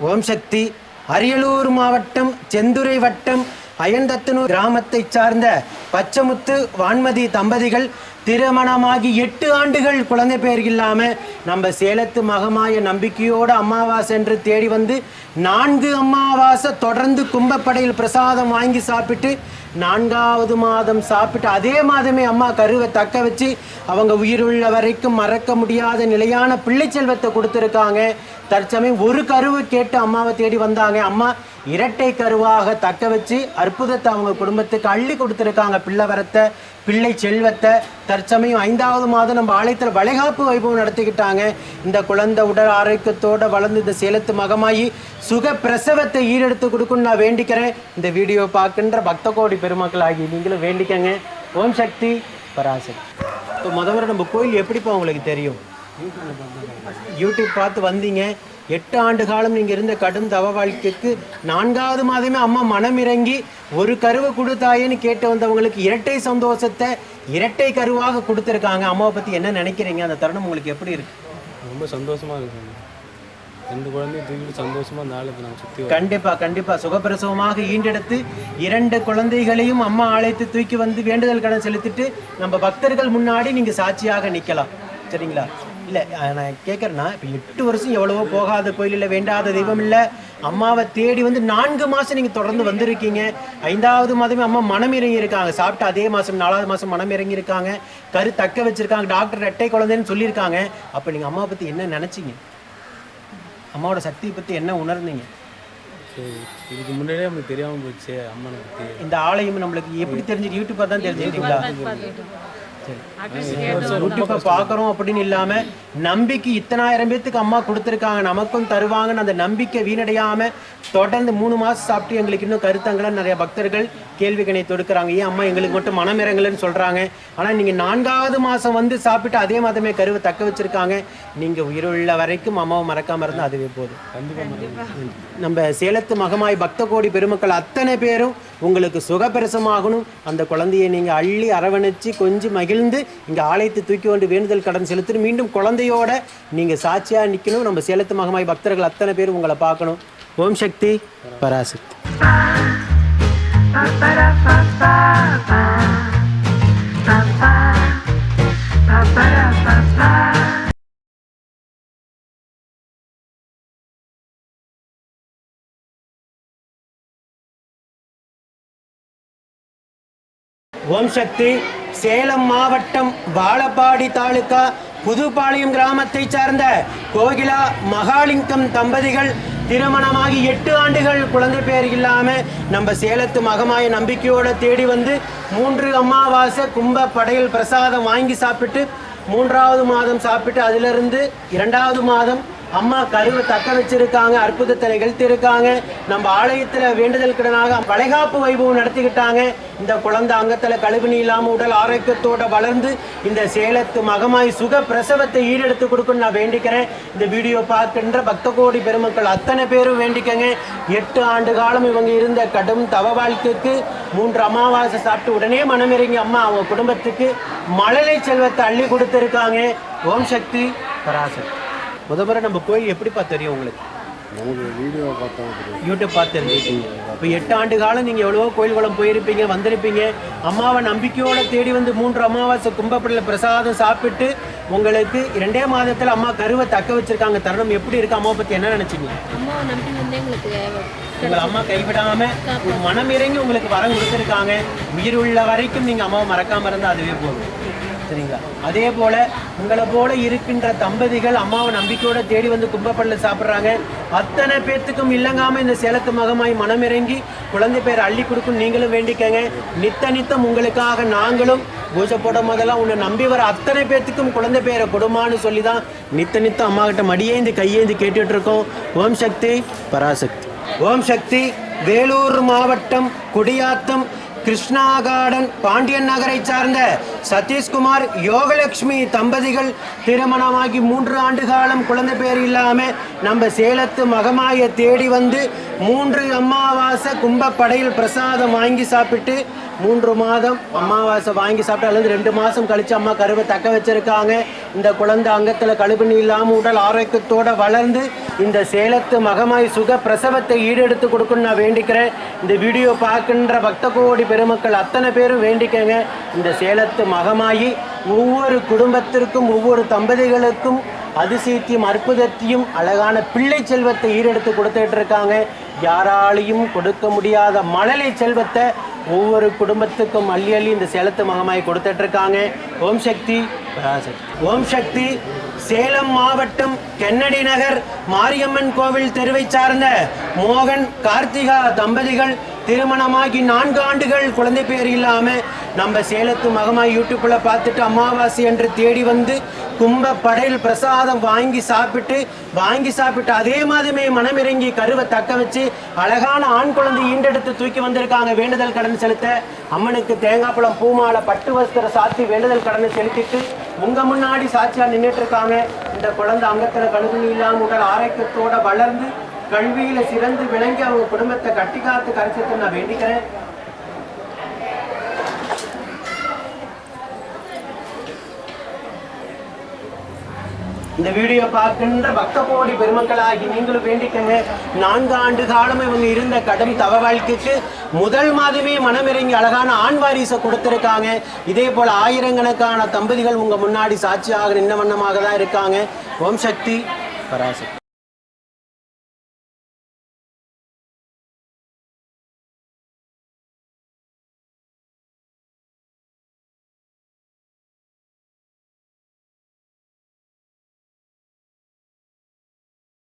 ஓம் சக்தி. அரியலூர் மாவட்டம் செந்துறை வட்டம் அயந்தத்தனூர் கிராமத்தை சார்ந்த பச்சமுத்து வான்மதி தம்பதிகள் திருமணமாகி எட்டு ஆண்டுகள் குழந்தை பேர் இல்லாமல் நம்ம சேலத்து மகமாய நம்பிக்கையோட அமாவாசை என்று தேடி வந்து நான்கு அமாவாசை தொடர்ந்து கும்பப்படையில் பிரசாதம் வாங்கி சாப்பிட்டு நான்காவது மாதம் சாப்பிட்டு அதே மாதமே அம்மா கருவை தக்க வச்சு அவங்க உயிருள்ள வரைக்கும் மறக்க முடியாத நிலையான பிள்ளை செல்வத்தை கொடுத்துருக்காங்க. தற்சமயம் ஒரு கருவு கேட்டு அம்மாவை தேடி வந்தாங்க. அம்மா இரட்டை கருவாக தக்க வச்சு அற்புதத்தை அவங்க குடும்பத்துக்கு அள்ளி கொடுத்துருக்காங்க. பிள்ளை வரத்தை பிள்ளை செல்வத்தை தற்சமயம் ஐந்தாவது மாதம் நம்ம ஆலயத்தில் வளைகாப்பு வைபவம் நடத்திக்கிட்டாங்க. இந்த குழந்தை உடல் ஆரோக்கியத்தோடு வளர்ந்து இந்த சேலத்து மகமாயி சுக பிரசவத்தை ஈரெடுத்து கொடுக்குன்னு நான் வேண்டிக்கிறேன். இந்த வீடியோ பார்க்கின்ற பக்த கோடி பெருமக்கள் ஆகி நீங்களும் வேண்டிக்கங்க. ஓம் சக்தி பராசக்தி. இப்போ முதல்வர் நம்ம கோயில் எப்படிப்பா உங்களுக்கு தெரியும்? யூடியூப் பார்த்து வந்தீங்க. எட்டு ஆண்டு காலம் நீங்கள் இருந்த கடும் தவ வாழ்க்கைக்கு நான்காவது மாதமே அம்மா மனம் இறங்கி ஒரு கருவை கொடுத்தாயேன்னு கேட்டு வந்தவங்களுக்கு இரட்டை சந்தோஷத்தை இரட்டை கருவாக கொடுத்துருக்காங்க. அம்மாவை பற்றி என்ன நினைக்கிறீங்க? அந்த தருணம் உங்களுக்கு எப்படி இருக்கு? ரொம்ப சந்தோஷமா இருக்கு. சாமி. ரெண்டு குழந்தையும் தூக்கிட்டு சந்தோஷமா ஆலயத்தை நாங்கள் சுற்றி கண்டிப்பா கண்டிப்பா. சுகப்பிரசவமாக ஈண்டெடுத்து இரண்டு குழந்தைகளையும் அம்மா அழைத்து தூக்கி வந்து வேண்டுதல் கடன் செலுத்திட்டு நம்ம பக்தர்கள் முன்னாடி நீங்க சாட்சியாக நிக்கலாம். சரிங்களா? இல்ல நான் கேட்கறேன்னா இப்போ எட்டு வருஷம் எவ்வளவோ போகாத கோயில் இல்லை வேண்டாத தெய்வம் இல்லை. அம்மாவை தேடி வந்து நான்கு மாசம் நீங்க தொடர்ந்து வந்திருக்கீங்க. ஐந்தாவது மாதமே அம்மா மனம் இறங்கி இருக்காங்க சாப்பிட்டு அதே மாசம் நாலாவது மாசம் மனம் இறங்கி இருக்காங்க கரு தக்க வச்சிருக்காங்க. டாக்டர் ரெட்டை குழந்தைன்னு சொல்லியிருக்காங்க. அப்ப நீங்க அம்மாவை பத்தி என்ன நினைச்சீங்க? அம்மாவோட சக்தியை பத்தி என்ன உணர்ந்தீங்க? சரி இதுக்கு முன்னாடியே நமக்கு தெரியாமல் போச்சு அம்மனை பற்றி இந்த ஆலயம் நம்மளுக்கு எப்படி தெரிஞ்சு யூடியூப்பா தான் தெரிஞ்சுக்கிட்டீங்களா? யூடியூப்பை பார்க்குறோம் அப்படின்னு இல்லாம நம்பிக்கை இத்தனாயிரம் பேத்துக்கு அம்மா கொடுத்துருக்காங்க நமக்கும் தருவாங்கன்னு அந்த நம்பிக்கை தொடர்ந்து மூணு மாசம் சாப்பிட்டு எங்களுக்கு இன்னும் கருத்தங்களை நிறைய பக்தர்கள் கேள்விகணை தொடுக்கிறாங்க. ஏன் அம்மா எங்களுக்கு மட்டும் மனம் இறங்கலன்னு சொல்றாங்க. ஆனா நீங்க நான்காவது மாசம் வந்து சாப்பிட்டு அதே மாதமே கருவை தக்க வச்சிருக்காங்க. நீங்க உயிருள்ள வரைக்கும் அம்மாவை மறக்காம இருந்தா அதுவே போதும். நம்ம சேலத்து மகமாய் பக்த கோடி பெருமக்கள் அத்தனை பேரும் உங்களுக்கு சுகப்பிரசமாகணும் அந்த குழந்தையை நீங்க அள்ளி அரவணைச்சு கொஞ்சம் மகிழ்ந்து இங்க ஆலயத்தை தூக்கி கொண்டு வேண்டுதல் கடன் செலுத்தி மீண்டும் குழந்தையோட நீங்க சாட்சியா நிக்கணும். நம்ம சேலத்து மகமாய் பக்தர்கள் அத்தனை பேரும் உங்களை பார்க்கணும். ஓம் சக்தி. பராசக்தி. ஓம் சக்தி. சேலம் மாவட்டம் வாழப்பாடி தாலுகா புதுப்பாளையம் கிராமத்தைச் சார்ந்த கோகிலா மகாலிங்கம் தம்பதிகள் திருமணமாகி எட்டு ஆண்டுகள் குழந்தை பேர் இல்லாம நம்ம சேலத்து மகமாய நம்பிக்கையோட தேடி வந்து மூன்று அமாவாசை கும்ப படையில் பிரசாதம் வாங்கி சாப்பிட்டு மூன்றாவது மாதம் சாப்பிட்டு அதிலிருந்து இரண்டாவது மாதம் அம்மா கருவை தக்க வச்சிருக்காங்க அற்புதத்தை நிகழ்த்தியிருக்காங்க நம்ம ஆலயத்துல வேண்டுதல் கிடனாக வளைகாப்பு வைபவம் நடத்திக்கிட்டாங்க. இந்த குழந்தை அங்கத்துல கழுவினி இல்லாம உடல் ஆரோக்கியத்தோட வளர்ந்து இந்த சேலத்து மகமாய் சுக பிரசவத்தை ஈடெடுத்து கொடுக்கணும்னு நான் வேண்டிக்கிறேன். இந்த வீடியோ பார்க்கின்ற பக்த கோடி பெருமக்கள் அத்தனை பேரும் வேண்டிக்கங்க. எட்டு ஆண்டு காலம் இவங்க இருந்த கடும் தவ வாழ்க்கைக்கு மூன்று அமாவாசை சாப்பிட்டு உடனே மனமிறங்கி அம்மா அவங்க குடும்பத்துக்கு மழலை செல்வத்தை அள்ளி கொடுத்துருக்காங்க. ஓம் சக்தி பராசக்தி. முத முறை நம்ம கோயில் எப்படிப்பா தெரியும் உங்களுக்கு? நமக்கு வீடியோ பார்த்தா தெரியும். யூடியூப் பார்த்து தெரிஞ்சுக்கிட்டீங்க. இப்போ எட்டு ஆண்டு காலம் நீங்கள் எவ்வளவோ கோயில் குளம் போயிருப்பீங்க வந்திருப்பீங்க. அம்மாவை நம்பிக்கையோட தேடி வந்து மூன்று அமாவாசை கும்பப்படல பிரசாதம் சாப்பிட்டு உங்களுக்கு இரண்டே மாதத்தில் அம்மா கருவை தக்க வச்சிருக்காங்க. தருணம் எப்படி இருக்கு? அம்மாவை பற்றி என்ன நினைச்சீங்க? உங்களை அம்மா கைவிடாம ஒரு மனம் இறங்கி உங்களுக்கு வரம் கொடுத்துருக்காங்க. உயிர் உள்ள வரைக்கும் நீங்க அம்மாவை மறக்காம இருந்தா அதுவே போதும். சரிங்களா அதே போல உங்களை போல இருக்கின்ற தம்பதிகள் அம்மாவை நம்பிக்கையோட தேடி வந்து கும்பப்படல சாப்பிட்றாங்க. அத்தனை பேர்த்துக்கும் இல்லங்காம இந்த சேலத்து மகமாய் மனமிறங்கி குழந்தை பேர் அள்ளி கொடுக்கும் நீங்களும் வேண்டிக்கங்க. நித்த நித்தம் உங்களுக்காக நாங்களும் பூஜை போடும் போதெல்லாம் உன்னை நம்பி வர அத்தனை பேர்த்துக்கும் குழந்தை பேரை கொடுமான்னு சொல்லி தான் நித்த நித்தம் அம்மா கிட்ட மடியேந்து கையேந்து கேட்டுட்டு இருக்கோம் ஓம் சக்தி பராசக்தி. ஓம் சக்தி வேலூர் மாவட்டம் குடியாத்தம் கிருஷ்ணா கார்டன் பாண்டியன் நகரை சார்ந்த சதீஷ்குமார் யோகலட்சுமி தம்பதிகள் திருமணமாகி மூன்று ஆண்டு காலம் குழந்தை பேர் இல்லாமல் நம்ம சேலத்து மகமாய தேடி வந்து மூன்று அமாவாசை கும்பப்படையில் பிரசாதம் வாங்கி சாப்பிட்டு மூன்று மாதம் அமாவாசை வாங்கி சாப்பிட்டு அல்லது ரெண்டு மாதம் கழித்து அம்மா கருவை தக்க வச்சுருக்காங்க. இந்த குழந்தை அங்கத்தில் கழுபணி இல்லாமல் உடல் ஆரோக்கியத்தோடு வளர்ந்து இந்த சேலத்து மகமாய் சுக பிரசவத்தை ஈடெடுத்து கொடுக்கணும்னு நான் வேண்டிக்கிறேன். இந்த வீடியோ பார்க்கின்ற பக்த கோடி பெருமக்கள் அத்தனை பேரும் வேண்டிக்கங்க. இந்த சேலத்து மகமாயி ஒவ்வொரு குடும்பத்திற்கும் ஒவ்வொரு தம்பதிகளுக்கும் அதிசயத்தையும் அற்புதத்தையும் அழகான பிள்ளை செல்வத்தை ஈரெடுத்து கொடுத்துட்டு இருக்காங்க. யாராலையும் கொடுக்க முடியாத மழலை செல்வத்தை ஒவ்வொரு குடும்பத்துக்கும் அள்ளி அள்ளி இந்த சேலத்து மகமாய் கொடுத்துட்டு இருக்காங்க ஓம் சக்தி ஓம் சக்தி சேலம் மாவட்டம் கென்னடி நகர் மாரியம்மன் கோவில் தெருவை சார்ந்த மோகன் கார்த்திகா தம்பதிகள் திருமணமாகி நான்கு ஆண்டுகள் குழந்தை பேர் இல்லாமல் நம்ம சேலத்து மகமா யூடியூப்பில் பார்த்துட்டு அமாவாசை என்று தேடி வந்து கும்ப படையில் பிரசாதம் வாங்கி சாப்பிட்டு வாங்கி சாப்பிட்டு அதே மாதிரிமே மனமிறங்கி கருவை தக்க வச்சு அழகான ஆண் குழந்தை ஈண்டெடுத்து தூக்கி வந்திருக்காங்க. வேண்டுதல் கடன் செலுத்த அம்மனுக்கு தேங்காய் பழம் பூமாலை பட்டு வஸ்திர சாத்தி வேண்டுதல் கடனை செலுத்திட்டு உங்க முன்னாடி சாட்சியாக நின்றுட்டு இருக்காங்க இந்த குழந்தை அங்கத்தில் கழுகுனி இல்லாமல் உடல் ஆரோக்கியத்தோட வளர்ந்து கல்வியில் சிறந்து விளங்கி அவங்க குடும்பத்தை கட்டி காத்து கரைச்சத்தை நான் வேண்டிக்கிறேன். இந்த வீடியோ பார்க்கின்ற பக்த கோடி பெருமக்களாகி நீங்களும் வேண்டிக்கங்க. நான்கு ஆண்டு காலம் இவங்க இருந்த கடும் தவ வாழ்க்கைக்கு முதல் மாதமே மனமிறங்கி அழகான ஆண் வாரிசை கொடுத்துருக்காங்க. இதே போல ஆயிரக்கணக்கான தம்பதிகள் உங்க முன்னாடி சாட்சியாக நின்ன வண்ணமாக தான் இருக்காங்க. ஓம் சக்தி பராசக்தி.